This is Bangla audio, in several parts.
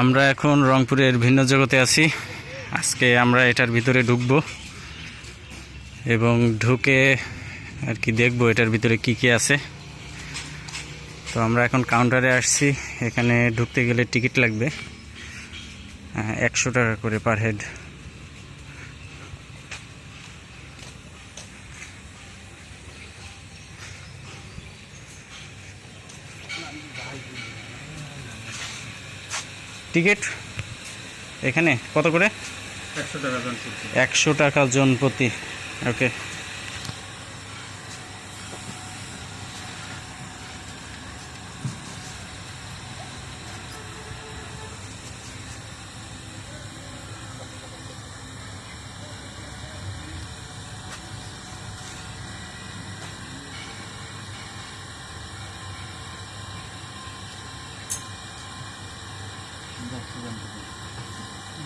আমরা এখন রংপুরের ভিন্ন জগতে আছি। আজকে আমরা এটার ভিতরে ঢুকবো এবং ঢুকে আর কি দেখব এটার ভিতরে কি কি আছে। তো আমরা এখন কাউন্টারে আসছি। এখানে ঢুকতে গেলে টিকিট লাগবে। একশো টাকা করে পার হেড টিকিট এখানে কত করে? একশো টাকা জন প্রতি। টাকা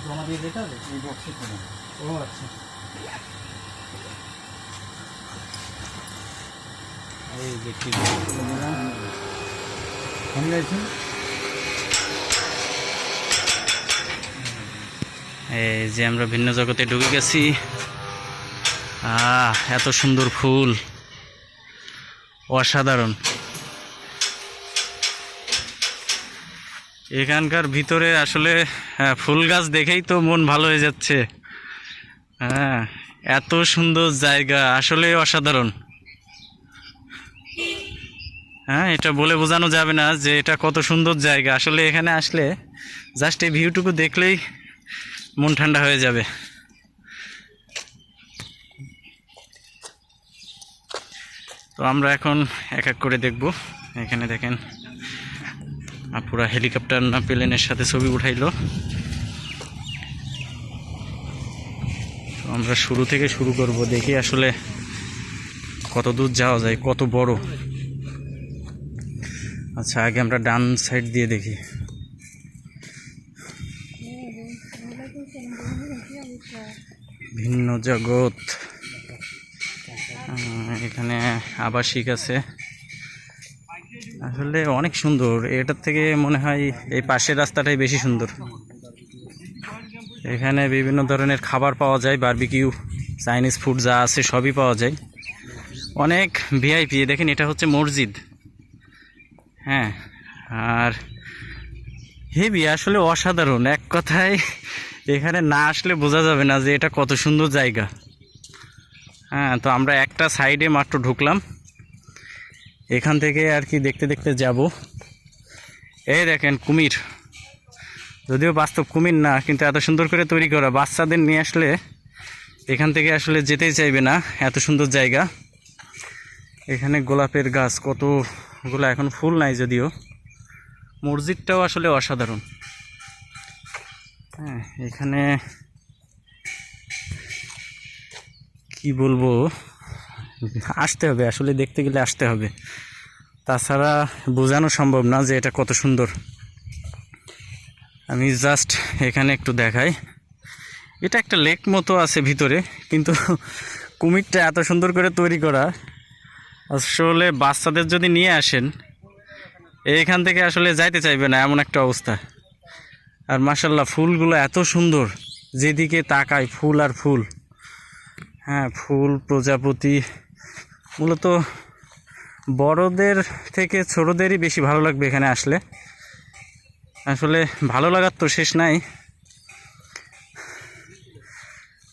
জমা দিয়ে যেতে হবে? এই বক্সে করে ও আচ্ছা। এই এই যে আমরা ভিন্ন জগতে ঢুকে গেছি। আহ এত সুন্দর ফুল। অসাধারণ। এখানকার ভিতরে আসলে হ্যাঁ, ফুল গাছ দেখেই তো মন ভালো হয়ে যাচ্ছে। হ্যাঁ এত সুন্দর জায়গা আসলে অসাধারণ। হ্যাঁ এটা বলে বোঝানো যাবে না যে এটা কত সুন্দর জায়গা। আসলে এখানে আসলে জাস্ট এই ভিউটুকু দেখলেই মন ঠান্ডা হয়ে যাবে। তো আমরা এখন এক এক করে দেখব। এখানে দেখেন আপুরা হেলিকপ্টার না প্লেনের সাথে ছবি উঠাইলো। আমরা শুরু থেকে শুরু করব, দেখি আসলে কত দূর যাওয়া যায়, কত বড়। আচ্ছা আগে আমরা ডান সাইড দিয়ে দেখি। ভিন্ন জগৎ। এখানে আবাসিক আছে। আসলে অনেক সুন্দর। এটার থেকে মনে হয় এই পাশের রাস্তাটাই বেশি সুন্দর। এখানে বিভিন্ন ধরনের খাবার পাওয়া যায়, বারবিকিউ, চাইনিজ ফুড যা আছে সবই পাওয়া যায়। অনেক ভিআইপি দেখেন এটা হচ্ছে মসজিদ। হ্যাঁ আর হেবি, আসলে অসাধারণ। এক কথায় এখানে না আসলে বোঝা যাবে না যে এটা কত সুন্দর জায়গা। হ্যাঁ তো আমরা একটা সাইডে মাত্র ঢুকলাম। এখান থেকে আর কি দেখতে দেখতে যাব। এই দেখেন কুমির। যদিও বাস্তব কুমির না, কিন্তু এত সুন্দর করে তৈরি করা। বাচ্চাদের নিয়ে আসলে এখান থেকে আসলে যেতেই চাইবে না, এত সুন্দর জায়গা। এখানে গোলাপের গাছ, কতগুলো এখন ফুল নাই যদিও। মসজিদটাও আসলে অসাধারণ। হ্যাঁ এখানে কি বলব? আসতে হবে, আসলে দেখতে গেলে আসতে হবে। তাছাড়া বোঝানো সম্ভব না যে এটা কত সুন্দর। আমি জাস্ট এখানে একটু দেখাই। এটা একটা লেক মতো আছে ভিতরে, কিন্তু কুমিরটা এত সুন্দর করে তৈরি করা, আসলে বাচ্চাদের যদি নিয়ে আসেন এইখান থেকে আসলে যাইতে চাইবে না, এমন একটা অবস্থা। আর মাসাল্লাহ ফুলগুলো এত সুন্দর, যেদিকে তাকায় ফুল আর ফুল। হ্যাঁ ফুল, প্রজাপতি মূলত বড়দের থেকে ছোটদেরই বেশি ভালো লাগবে এখানে আসলে। আসলে ভালো লাগার তো শেষ নাই।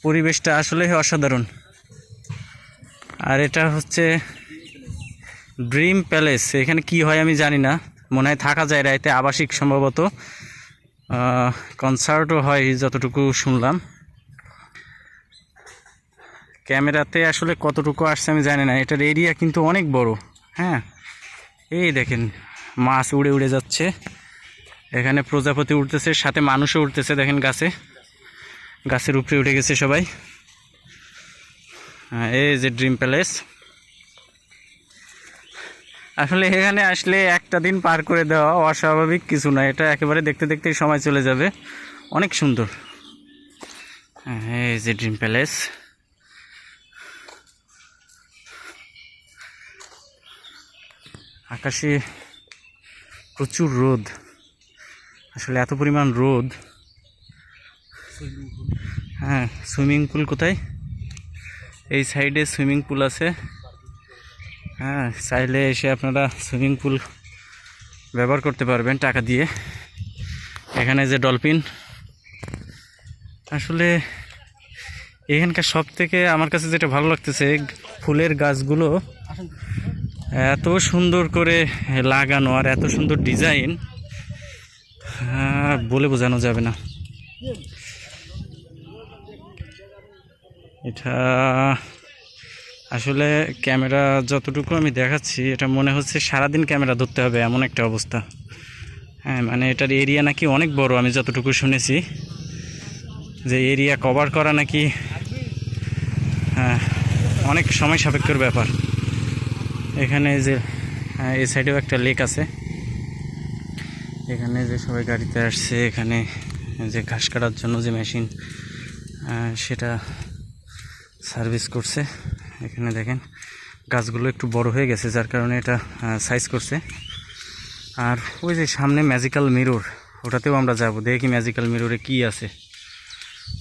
পরিবেশটা আসলে অসাধারণ। আর এটা হচ্ছে ড্রিম প্যালেস। এখানে কি হয় আমি জানি না। মনে হয় থাকা যায় রাইতে। আবাসিক সম্ভবত। কনসার্টও হয়, যতটুকু শুনলাম। ক্যামেরাতে আসলে কতটুকু আসছে আমি জানি না। এটার এরিয়া কিন্তু অনেক বড়। হ্যাঁ? এই দেখেন মাছ উড়ে উড়ে যাচ্ছে। এখানে প্রজাপতি উঠতেছে সাথে মানুষও উঠতেছে দেখেন গাছে। গাছের উপরে উঠে গেছে সবাই। হ্যাঁ, এই যে ড্রিম প্যালেস আসলে এখানে আসলে একটা দিন পার করে দেওয়া অস্বাভাবিক কিছু না। এটা একেবারে দেখতে দেখতেই সময় চলে যাবে। অনেক সুন্দর। হ্যাঁ, এই যে ড্রিম প্যালেস আকাশে প্রচুর রোদ। আসলে এত পরিমাণ রোদ। হ্যাঁ সুইমিং পুল কোথায়? এই সাইডে সুইমিং পুল আছে। হ্যাঁ চাইলে এসে আপনারা সুইমিং পুল ব্যবহার করতে পারবেন টাকা দিয়ে। এখানে যে ডলফিন। আসলে এখানকার সব থেকে আমার কাছে যেটা ভালো লাগতেছে, ফুলের গাছগুলো এত সুন্দর করে লাগানো আর এত সুন্দর ডিজাইন বলে বোঝানো যাবে না। এটা আসলে ক্যামেরা যতটুকু আমি দেখাচ্ছি, এটা মনে হচ্ছে সারাদিন ক্যামেরা ধরতে হবে, এমন একটা অবস্থা। হ্যাঁ মানে এটার এরিয়া নাকি অনেক বড়, আমি যতটুকু শুনেছি। যে এরিয়া কভার করা নাকি হ্যাঁ অনেক সময় সাপেক্ষর ব্যাপার। এখানে যে এই সাইডেও একটা লেক আছে। এখানে যে সবাই গাড়িতে আসছে, এখানে যে ঘাস কাটার জন্য যে মেশিন সেটা সার্ভিস করছে। এখানে দেখেন, গাছগুলো একটু বড় হয়ে গেছে, যার কারণে এটা সাইজ করছে। আর ওই যে সামনে ম্যাজিক্যাল মিরর ওটাতেও আমরা যাব। দেখি ম্যাজিক্যাল মিররে কি আছে।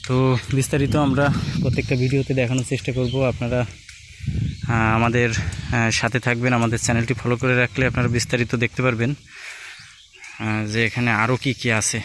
তো বিস্তারিত আমরা প্রত্যেকটা ভিডিওতে দেখানোর চেষ্টা করব। আপনারা আমাদের সাথে থাকবেন, আমাদের চ্যানেলটি ফলো করে রাখলে আপনারা বিস্তারিত দেখতে পারবেন। যে এখানে আরও কি কি আছে।